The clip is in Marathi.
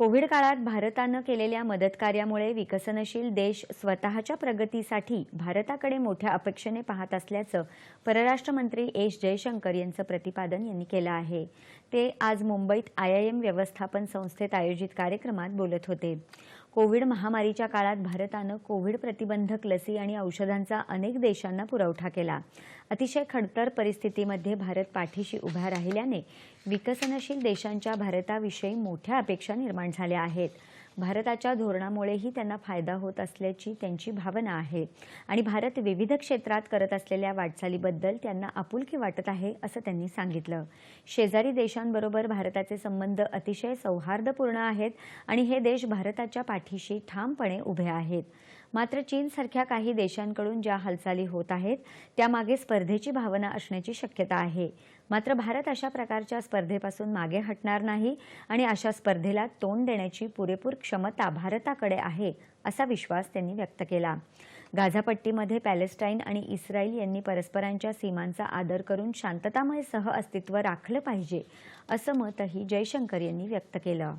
कोविड काळात भारतानं केलेल्या मदतकार्यामुळे विकसनशील देश स्वतःच्या प्रगतीसाठी भारताकडे मोठ्या अपेक्षेने पाहत असल्याचं परराष्ट्र मंत्री एस जयशंकर यांचं प्रतिपादन यांनी केलं आहे. ते आज मुंबईत आयआयएम व्यवस्थापन संस्थेत आयोजित कार्यक्रमात बोलत होते. कोविड महामारीच्या काळात भारतानं कोविड प्रतिबंधक लसी आणि औषधांचा अनेक देशांना पुरवठा केला. अतिशय खडतर परिस्थितीमध्ये भारत पाठीशी उभा राहिल्याने विकसनशील देशांच्या भारताविषयी मोठ्या अपेक्षा निर्माण झाल्या आहेत. भारताच्या धोरणामुळेही त्यांना फायदा होत असल्याची त्यांची भावना आहे. आणि भारत विविध क्षेत्रात करत असलेल्या वाटचालीबद्दल त्यांना आपुलकी वाटत आहे असं त्यांनी सांगितलं. शेजारी देशांबरोबर भारताचे संबंध अतिशय सौहार्दपूर्ण आहेत आणि हे देश भारताच्या पाठीशी ठामपणे उभे आहेत. मात्र चीनसारख्या काही देशांकडून ज्या हालचाली होत आहेत त्यामागे स्पर्धेची भावना असण्याची शक्यता आहे. मात्र भारत अशा प्रकारच्या स्पर्धेपासून मागे हटणार नाही आणि अशा स्पर्धेला तोंड देण्याची पुरेपूर क्षमता भारताकडे आहे असा विश्वास त्यांनी व्यक्त केला. गाझापट्टीमध्ये पॅलेस्टाईन आणि इस्रायल यांनी परस्परांच्या सीमांचा आदर करून शांततामय सह अस्तित्व राखलं पाहिजे असं मतही जयशंकर यांनी व्यक्त केलं.